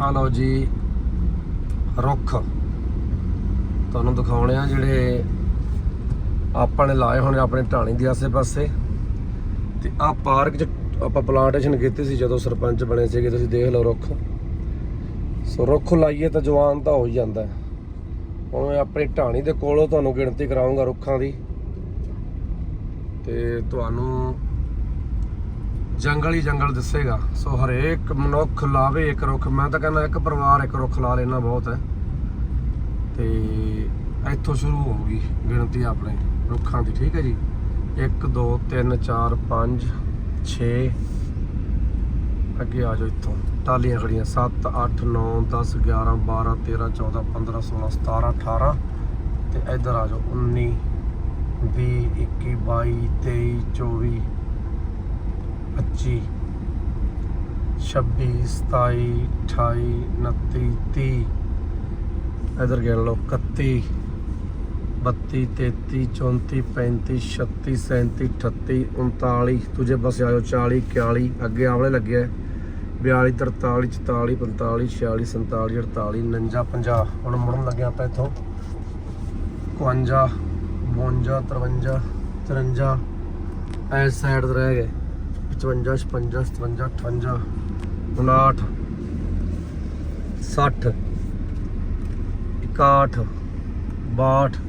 ਆ ਲਓ ਜੀ, ਰੁੱਖ। ਤੁਹਾਨੂੰ ਦਿਖਾਉਣੇ ਆ ਜਿਹੜੇ ਆਪਾਂ ਨੇ ਲਾਏ ਹੋਣੇ ਆਪਣੇ ਢਾਣੀ ਦੇ ਆਸੇ-ਪਾਸੇ। ਤੇ ਆ ਪਾਰਕ 'ਚ ਆਪਾਂ ਪਲਾਂਟੇਸ਼ਨ ਕੀਤੀ ਸੀ ਜਦੋਂ ਸਰਪੰਚ ਬਣੇ ਸੀਗੇ, ਤੁਸੀਂ ਦੇਖ ਲਓ ਰੁੱਖ। ਸੋ ਰੁੱਖ ਲਾਈਏ ਤਾਂ ਜਵਾਨ ਤਾਂ ਹੋ ਹੀ ਜਾਂਦਾ। ਹੈ। ਹੁਣ ਮੈਂ ਆਪਣੀ ਢਾਣੀ ਦੇ ਕੋਲੋਂ ਤੁਹਾਨੂੰ ਗਿਣਤੀ ਕਰਾਉਂਗਾ ਰੁੱਖਾਂ ਦੀ। ਤੇ ਤੁਹਾਨੂੰ ਜੰਗਲ ਹੀ ਜੰਗਲ ਦਿਸੇਗਾ। ਸੋ ਹਰੇਕ ਮਨੁੱਖ ਲਾਵੇ ਇੱਕ ਰੁੱਖ। ਮੈਂ ਤਾਂ ਕਹਿੰਦਾ ਇੱਕ ਪਰਿਵਾਰ ਇੱਕ ਰੁੱਖ ਲਾ ਲੈਣਾ ਬਹੁਤ ਹੈ। ਤੇ ਇੱਥੋਂ ਸ਼ੁਰੂ ਹੋਊਗੀ ਗਿਣਤੀ ਆਪਣੇ ਰੁੱਖਾਂ ਦੀ, ਠੀਕ ਹੈ ਜੀ? 1 2 3 4 5 6 ਅੱਗੇ ਆ ਜਾਓ ਇੱਥੋਂ। ਟਾਲੀਆਂ ਖੜੀਆਂ 7 8 9 10 11 12 13 14 15 16 17 18 ਤੇ ਇੱਧਰ ਆ ਜਾਓ। 19 20 21 22 23 24 25 26 27 28 29 30 ਇਧਰ ਗਿਣ ਲਓ 31 32 33 34 35 36 37 38 39 ਦੂਜੇ ਪਾਸੇ ਆਇਓ 40 41 ਅੱਗੇ ਆਵਲੇ ਲੱਗਿਆ 42 43 44 45 46 47 48 49 50 ਹੁਣ ਮੁੜਨ ਲੱਗਿਆ ਆਪਾਂ ਇੱਥੋਂ। 51 52 53 53 ਐਸ ਸਾਈਡ ਤੇ ਰਹਿ ਗਏ। 55 56 57 58 59 60 61 62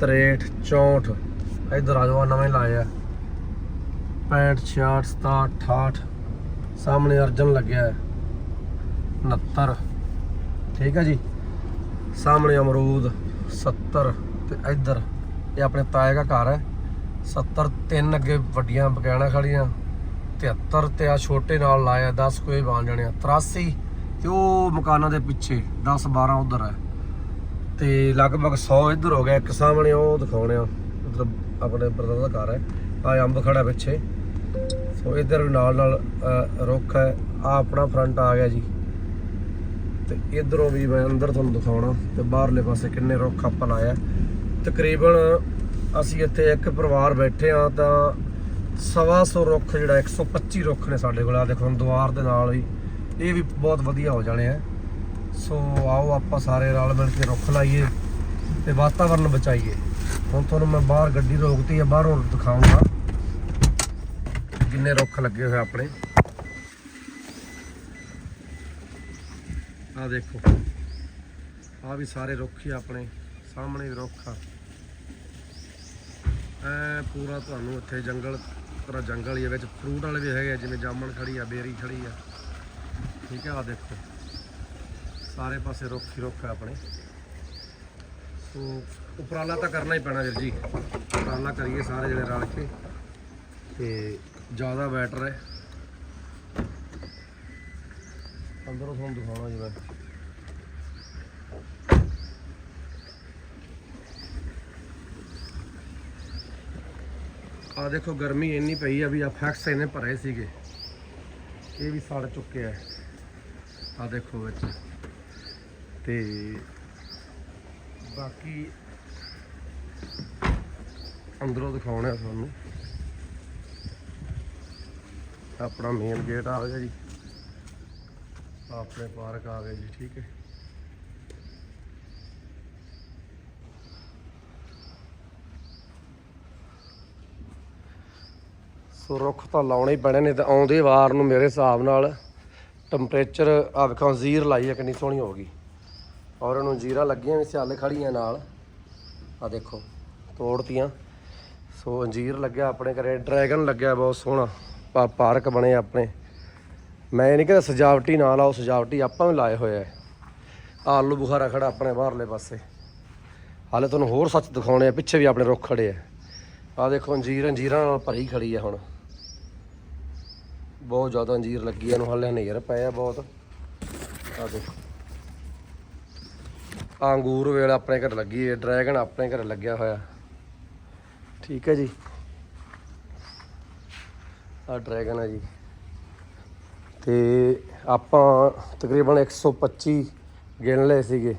63 64 ਇਧਰ ਆ ਜਾਓ ਆਹ ਨਵੇਂ ਲਾਏ ਆ 65 66 67 68 ਸਾਹਮਣੇ ਅਰਜਨ ਲੱਗਿਆ ਹੈ 69 ਠੀਕ ਹੈ ਜੀ ਸਾਹਮਣੇ ਅਮਰੂਦ 70 ਤੇ ਇਧਰ ਇਹ ਆਪਣੇ ਤਾਏ ਦਾ ਘਰ ਹੈ 70 ਤਿੰਨ ਅੱਗੇ ਵੱਡੀਆਂ ਬਗੈਣਾ ਖੜੀਆਂ 73 ਤੇ ਆ ਛੋਟੇ ਨਾਲ ਲਾਇਆ 10 ਕੋਈ ਬਣ ਜਾਣੇ ਆ। 83 ਤੇ ਉਹ ਮਕਾਨਾਂ ਦੇ ਪਿੱਛੇ 10 12 ਉਧਰ ਹੈ। ਤੇ ਲਗਭਗ 100 ਇੱਧਰ ਹੋ ਗਿਆ, ਇੱਕ ਸਾਹਮਣੇ ਉਹ ਦਿਖਾਉਣੇ ਆ। ਮਤਲਬ ਆਪਣੇ ਬਰਦਰ ਦਾ ਘਰ ਹੈ। ਆ ਅੰਬ ਖੜਾ ਪਿੱਛੇ। ਸੋ ਇੱਧਰ ਨਾਲ ਨਾਲ ਰੁੱਖ ਹੈ। ਆ ਆਪਣਾ ਫਰੰਟ ਆ ਗਿਆ ਜੀ। ਤੇ ਇਧਰੋਂ ਵੀ ਮੈਂ ਅੰਦਰ ਤੁਹਾਨੂੰ ਦਿਖਾਉਣਾ। ਤੇ ਬਾਹਰਲੇ ਪਾਸੇ ਕਿੰਨੇ ਰੁੱਖ ਆਪਾਂ ਲਾਇਆ। ਤਕਰੀਬਨ ਅਸੀਂ ਇੱਥੇ ਇੱਕ ਪਰਿਵਾਰ ਬੈਠੇ ਆ ਤਾਂ ਸਵਾ ਸੌ ਰੁੱਖ ਜਿਹੜਾ 125 ਰੁੱਖ ਨੇ ਸਾਡੇ ਕੋਲ। ਆ ਦੇਖੋ ਹੁਣ ਦੁਆਰ ਦੇ ਨਾਲ ਹੀ, ਇਹ ਵੀ ਬਹੁਤ ਵਧੀਆ ਹੋ ਜਾਣੇ ਆ। ਸੋ ਆਓ ਆਪਾਂ ਸਾਰੇ ਰਲ ਮਿਲ ਕੇ ਰੁੱਖ ਲਾਈਏ ਤੇ ਵਾਤਾਵਰਨ ਬਚਾਈਏ। ਹੁਣ ਤੁਹਾਨੂੰ ਮੈਂ ਬਾਹਰ ਗੱਡੀ ਰੋਕਤੀ ਆ, ਬਾਹਰੋਂ ਦਿਖਾਉਂਗਾ ਕਿੰਨੇ ਰੁੱਖ ਲੱਗੇ ਹੋਏ ਆਪਣੇ। ਆ ਦੇਖੋ ਆ ਵੀ ਸਾਰੇ ਰੁੱਖ ਹੀ ਆਪਣੇ, ਸਾਹਮਣੇ ਵੀ ਰੁੱਖ ਆ। ਐ ਪੂਰਾ ਤੁਹਾਨੂੰ ਇੱਥੇ ਜੰਗਲ ਤਰ੍ਹਾਂ ਜੰਗਲ ਹੀ ਆ ਵਿੱਚ ਫਰੂਟ ਵਾਲੇ ਵੀ ਹੈਗੇ ਆ, ਜਿਵੇਂ ਜਾਮਣ ਖੜੀ ਆ ਬੇਰੀ ਖੜੀ ਆ। ਠੀਕ ਹੈ ਆ ਦੇਖੋ। ਸਾਰੇ ਪਾਸੇ ਰੁੱਖ ਹੀ ਰੁੱਖ ਆ ਆਪਣੇ। ਸੋ ਉਪਰਾਲਾ ਤਾਂ ਕਰਨਾ ਹੀ ਪੈਣਾ ਵੀਰ ਜੀ। ਉਪਰਾਲਾ ਕਰੀਏ ਸਾਰੇ ਜਿਹੜੇ ਰਲ ਕੇ। ਤੇ ਜ਼ਿਆਦਾ ਬੈਟਰ ਹੈ। ਅੰਦਰੋਂ ਤੁਹਾਨੂੰ ਦਿਖਾਉਣਾ ਜੀ ਮੈਂ। ਆ ਦੇਖੋ ਗਰਮੀ ਇੰਨੀ ਪਈ ਆ ਵੀ ਆ ਫੈਕਸ ਇਹਨੇ ਭਰੇ ਸੀਗੇ। ਇਹ ਵੀ ਸੜ ਚੁੱਕੇ ਆ। ਆ ਦੇਖੋ ਵਿੱਚ। ਤੇ ਬਾਕੀ ਅੰਦਰੋਂ ਦਿਖਾਉਣਾ ਤੁਹਾਨੂੰ। ਆਪਣਾ ਮੇਨ ਗੇਟ ਆ ਗਿਆ ਜੀ। ਆਪਣੇ ਪਾਰਕ ਆ ਗਿਆ ਜੀ, ਠੀਕ ਹੈ। ਸੋ ਰੁੱਖ ਤਾਂ ਲਾਉਣੇ ਹੀ ਪੈਣੇ ਨੇ ਤੇ ਆਉਂਦੇ ਵਾਰ ਨੂੰ ਮੇਰੇ ਹਿਸਾਬ ਨਾਲ ਟੈਂਪਰੇਚਰ ਆ ਵੇਖੋ, ਜ਼ੀਰ ਲਾਈ ਹੈ ਕਿੰਨੀ ਸੋਹਣੀ ਹੋ ਗਈ। ਔਰ ਉਹਨੂੰ ਜੀਰਾ ਲੱਗੀਆਂ ਵੀ ਸਿਆਲੇ ਖੜੀਆਂ ਨਾਲ। ਆ ਦੇਖੋ, ਤੋੜਤੀਆਂ। ਸੋ ਅੰਜੀਰ ਲੱਗਿਆ ਆਪਣੇ ਘਰੇ, ਡਰੈਗਨ ਲੱਗਿਆ, ਬਹੁਤ ਸੋਹਣਾ। ਪਾਰਕ ਬਣੇ ਆਪਣੇ। ਮੈਂ ਇਹ ਨਹੀਂ ਕਹਿੰਦਾ ਸਜਾਵਟੀ ਨਾ ਲਾਓ, ਸਜਾਵਟੀ ਆਪਾਂ ਵੀ ਲਾਏ ਹੋਏ ਹੈ ਆਲੂ ਬੁਖਾਰਾ ਖੜਾ ਆਪਣੇ ਬਾਹਰਲੇ ਪਾਸੇ। ਹਾਲੇ ਤੁਹਾਨੂੰ ਹੋਰ ਸੱਚ ਦਿਖਾਉਣੇ ਆ, ਪਿੱਛੇ ਵੀ ਆਪਣੇ ਰੁੱਖ ਖੜੇ ਆ। ਆ ਦੇਖੋ ਅੰਜੀਰ ਅੰਜੀਰਾਂ ਨਾਲ ਭਰੀ ਖੜੀ ਆ ਹੁਣ। ਬਹੁਤ ਜ਼ਿਆਦਾ ਅੰਜੀਰ ਲੱਗੀ ਇਹਨੂੰ ਨੂੰ ਹਾਲੇ ਹਨੇਰ ਪਏ ਆ ਬਹੁਤ। ਆ ਦੇਖੋ। ਆਹ ਅੰਗੂਰ ਵੇਲ ਆਪਣੇ ਘਰ ਲੱਗੀ ਹੈ ਡਰੈਗਨ ਆਪਣੇ ਘਰ ਲੱਗਿਆ ਹੋਇਆ। ਠੀਕ ਹੈ ਜੀ। ਆ ਡਰੈਗਨ ਹੈ ਜੀ। ਤੇ ਆਪਾਂ ਤਕਰੀਬਨ 125 ਗਿਣ ਲਏ ਸੀਗੇ।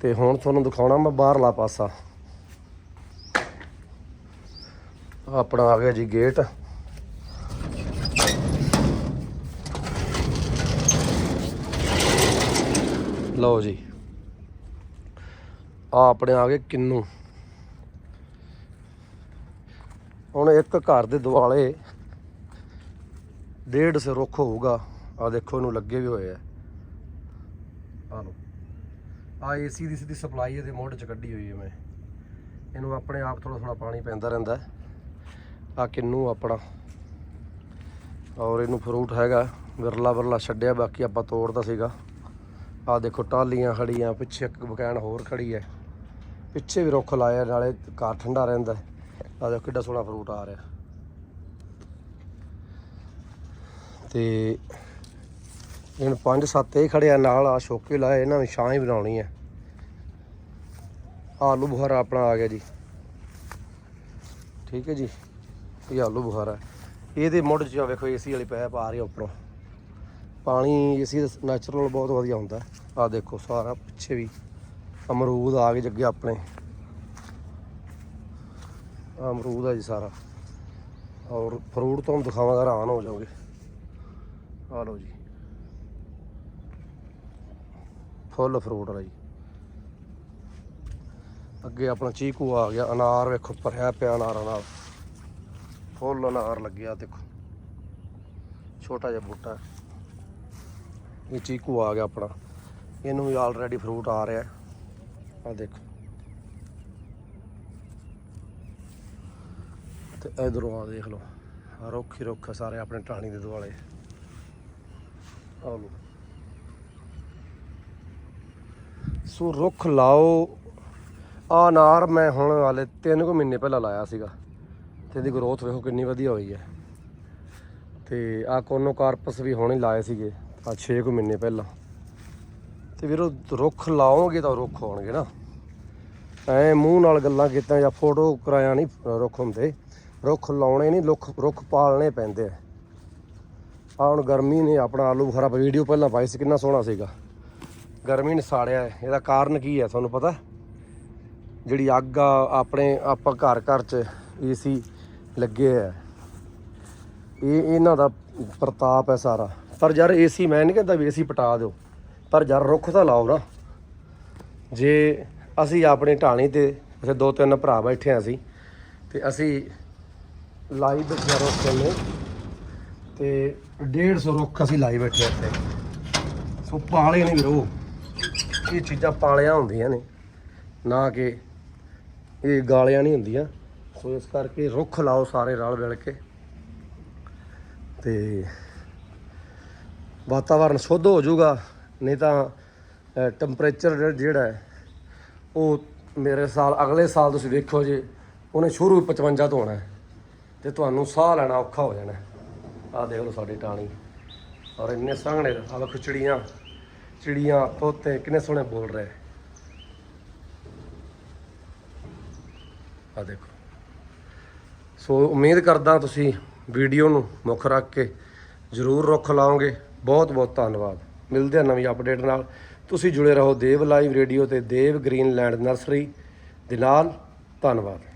ਤੇ ਹੁਣ ਤੁਹਾਨੂੰ ਦਿਖਾਉਣਾ ਮੈਂ ਬਾਹਰਲਾ ਪਾਸਾ। ਆਪਣਾ ਆ ਗਿਆ ਜੀ ਗੇਟ। ਲਓ ਜੀ। ਆ ਆਪਣੇ ਆ ਗਏ ਕਿੰਨੂ। ਹੁਣ ਇੱਕ ਘਰ ਦੇ ਦੁਆਲੇ ਡੇਢ ਸੇ ਰੁੱਖ ਹੋਊਗਾ। ਆ ਦੇਖੋ, ਇਹਨੂੰ ਲੱਗੇ ਵੀ ਹੋਏ ਆ। ਆ ਲਓ। ਆ ਏਸੀ ਦੀ ਸਿੱਧੀ ਸਪਲਾਈ ਇਹਦੇ ਮੋਢ ਚ ਕੱਢੀ ਹੋਈ ਹੈ ਮੈਂ। ਇਹਨੂੰ ਆਪਣੇ ਆਪ ਥੋੜਾ ਥੋੜਾ ਪਾਣੀ ਪੈਂਦਾ ਰਹਿੰਦਾ ਆ ਕਿੰਨੂ ਆਪਣਾ। ਔਰ ਇਹਨੂੰ ਫਰੂਟ ਹੈਗਾ। ਵਿਰਲਾ ਵਿਰਲਾ ਛੱਡਿਆ, ਬਾਕੀ ਆਪਾਂ ਤੋੜਦਾ ਸੀਗਾ। ਆ ਦੇਖੋ ਟਾਲੀਆਂ ਖੜੀਆਂ, ਪਿੱਛੇ ਇੱਕ ਬਕੈਣ ਹੋਰ ਖੜੀ ਹੈ। ਪਿੱਛੇ ਵੀ ਰੁੱਖ ਲਾਇਆ, ਨਾਲੇ ਘਰ ਠੰਡਾ ਰਹਿੰਦਾ ਆ ਦੇਖੋ ਕਿੱਡਾ ਸੋਹਣਾ ਫਰੂਟ ਆ ਰਿਹਾ। ਤੇ ਇਹਨ ਪੰਜ ਸੱਤ ਇਹ ਖੜਿਆ ਨਾਲ ਆ ਸ਼ੋਕੇ ਲਾਏ ਇਹਨਾਂ ਨੂੰ ਛਾਂ ਹੀ ਬਣਾਉਣੀ ਹੈ। ਆਲੂ ਬੁਖਾਰਾ ਆਪਣਾ ਆ ਗਿਆ ਜੀ। ਠੀਕ ਹੈ ਜੀ, ਇਹ ਆਲੂ ਬੁਖਾਰਾ ਇਹਦੇ ਮੁੱਢ 'ਚ ਆ ਵੇਖੋ ਏਸੀ ਵਾਲੀ ਪੈਪ ਆ ਰਹੀ ਆ ਉੱਪਰੋਂ। ਪਾਣੀ ਏਸੀ ਨੈਚੁਰਲ ਬਹੁਤ ਵਧੀਆ ਹੁੰਦਾ। ਆ ਦੇਖੋ ਸਾਰਾ ਪਿੱਛੇ ਵੀ ਅਮਰੂਦ ਆ ਗਏ ਜੱਗੇ ਆਪਣੇ। ਅਮਰੂਦ ਆ ਜੀ ਸਾਰਾ। ਔਰ ਫਰੂਟ ਤੁਹਾਨੂੰ ਦਿਖਾਵਾਂਗਾ, ਹੈਰਾਨ ਹੋ ਜਾਓਗੇ। ਆ ਲਓ ਜੀ। ਫੁੱਲ ਫਰੂਟ ਵਾਲਾ ਜੀ। ਅੱਗੇ ਆਪਣਾ ਚੀਕੂ ਆ ਗਿਆ, ਅਨਾਰ ਵੇਖੋ ਭਰਿਆ ਪਿਆ ਅਨਾਰਾਂ ਨਾਲ। ਫੁੱਲ ਅਨਾਰ ਲੱਗਿਆ ਦੇਖੋ। ਛੋਟਾ ਜਿਹਾ ਬੂਟਾ। ਇਹ ਚੀਕੂ ਆ ਗਿਆ ਆਪਣਾ। ਇਹਨੂੰ ਵੀ ਆਲਰੇਡੀ ਫਰੂਟ ਆ ਰਿਹਾ। ਆ ਦੇਖੋ। ਤੇ ਇਧਰੋਂ ਆ ਦੇਖ ਲਓ। ਰੁੱਖ ਹੀ ਰੁੱਖ ਸਾਰੇ ਆਪਣੇ ਟਾਣੀ ਦੇ ਦੁਆਲੇ। ਆ ਲਓ। ਸੋ ਰੁੱਖ ਲਾਓ। ਆ ਅਨਾਰ ਮੈਂ ਹੁਣ ਵਾਲੇ 3 ਕੁ ਮਹੀਨੇ ਪਹਿਲਾਂ ਲਾਇਆ ਸੀਗਾ। ਤੇ ਇਹਦੀ ਗਰੋਥ ਵੇਖੋ ਕਿੰਨੀ ਵਧੀਆ ਹੋਈ ਹੈ। ਤੇ ਆ ਕੋਨੋ ਕਾਰਪਸ ਵੀ ਹੁਣੇ ਲਾਏ ਸੀਗੇ। ਆ 6 ਕੁ ਮਹੀਨੇ ਪਹਿਲਾਂ। ਤੇ ਵੀਰੋ ਰੁੱਖ ਲਾਓਗੇ ਤਾਂ ਰੁੱਖ ਹੋਣਗੇ ਨਾ। ਐ ਮੂੰਹ ਨਾਲ ਗੱਲਾਂ ਕੀਤੀਆਂ ਜਾਂ ਫੋਟੋ ਕਰਾਇਆ ਨਹੀਂ ਰੁੱਖ ਹੁੰਦੇ। ਰੁੱਖ ਲਾਉਣੇ ਨਹੀਂ ਰੁੱਖ ਰੁੱਖ ਪਾਲਣੇ ਪੈਂਦੇ ਆ। ਆ ਹੁਣ ਗਰਮੀ ਨੇ ਆਪਣਾ ਆਲੂ ਬੁਖਾਰਾ ਵੀਡੀਓ ਪਹਿਲਾਂ ਪਾਈ ਸੀ, ਕਿੰਨਾ ਸੋਹਣਾ ਸੀਗਾ। ਗਰਮੀ ਨੇ ਸਾੜਿਆ ਇਹਦਾ ਕਾਰਨ ਕੀ ਹੈ ਤੁਹਾਨੂੰ ਪਤਾ? ਜਿਹੜੀ ਅੱਗ ਆ, ਆਪਣੇ ਆਪਾਂ ਘਰ ਘਰ ਚ ਏਸੀ ਲੱਗੇ ਆ। ਇਹ ਇਹਨਾਂ ਦਾ ਪ੍ਰਤਾਪ ਹੈ ਸਾਰਾ। ਪਰ ਯਾਰ ਏਸੀ ਮੈਂ ਨਹੀਂ ਕਹਿੰਦਾ ਵੀ ਏਸੀ ਪਟਾ ਦਿਓ। ਪਰ ਯਾਰ ਰੁੱਖ ਤਾਂ ਲਾਓ ਨਾ। ਜੇ ਅਸੀਂ ਆਪਣੀ ਢਾਣੀ ਤੇ ਅਸੀਂ ਦੋ ਤਿੰਨ ਭਰਾ ਬੈਠੇ ਹਾਂ ਅਸੀਂ, ਤੇ ਅਸੀਂ ਲਾਈ ਬੈਠੇ ਰੁੱਖ ਨੇ ਤੇ 150 ਰੁੱਖ ਅਸੀਂ ਲਾਈ ਬੈਠੇ ਇੱਥੇ। ਸੋ ਪਾਲੇ ਨਹੀਂ ਵੀਰੋ। ਇਹ ਚੀਜ਼ਾਂ ਪਾਲਿਆ ਹੁੰਦੀਆਂ ਨੇ। ਨਾ ਕਿ ਇਹ ਗਾਲਿਆਂ ਨਹੀਂ ਹੁੰਦੀਆਂ। ਸੋ ਇਸ ਕਰਕੇ ਰੁੱਖ ਲਾਓ ਸਾਰੇ ਰਲ ਮਿਲ ਕੇ। ਤੇ ਵਾਤਾਵਰਨ ਸ਼ੁੱਧ ਹੋ ਜਾਊਗਾ, ਨਹੀਂ ਤਾਂ ਟੈਂਪਰੇਚਰ ਜਿਹੜਾ ਹੈ, ਉਹ ਮੇਰੇ ਸਾਲ, ਅਗਲੇ ਸਾਲ ਤੁਸੀਂ ਵੇਖੋ ਜੇ, ਉਹਨੇ ਸ਼ੁਰੂ 55 ਤੋਂ ਹੋਣਾ ਹੈ, ਤੇ ਤੁਹਾਨੂੰ ਸਾਹ ਲੈਣਾ ਔਖਾ ਹੋ ਜਾਣਾ ਆਹ ਦੇਖ ਲਓ ਸਾਡੀ ਟਾਣੀ ਔਰ ਇੰਨੇ ਸਾਹਣੇ ਆ ਵੇਖੋ ਚਿੜੀਆਂ ਚਿੜੀਆਂ ਤੋਤੇ, ਕਿੰਨੇ ਸੋਹਣੇ ਬੋਲ ਰਹੇ ਆ ਦੇਖੋ। ਸੋ ਉਮੀਦ ਕਰਦਾ ਤੁਸੀਂ ਵੀਡੀਓ ਨੂੰ ਮੁੱਖ ਰੱਖ ਕੇ ਜਰੂਰ ਰੁੱਖ ਲਾਓਗੇ। ਬਹੁਤ ਬਹੁਤ ਧੰਨਵਾਦ। ਮਿਲਦੇ ਹਾਂ ਨਵੀਂ ਅਪਡੇਟ ਨਾਲ। ਤੁਸੀਂ ਜੁੜੇ ਰਹੋ ਦੇਵ ਲਾਈਵ ਰੇਡੀਓ ਤੇ ਦੇਵ ਗ੍ਰੀਨਲੈਂਡ ਨਰਸਰੀ ਦੇ ਨਾਲ। ਧੰਨਵਾਦ।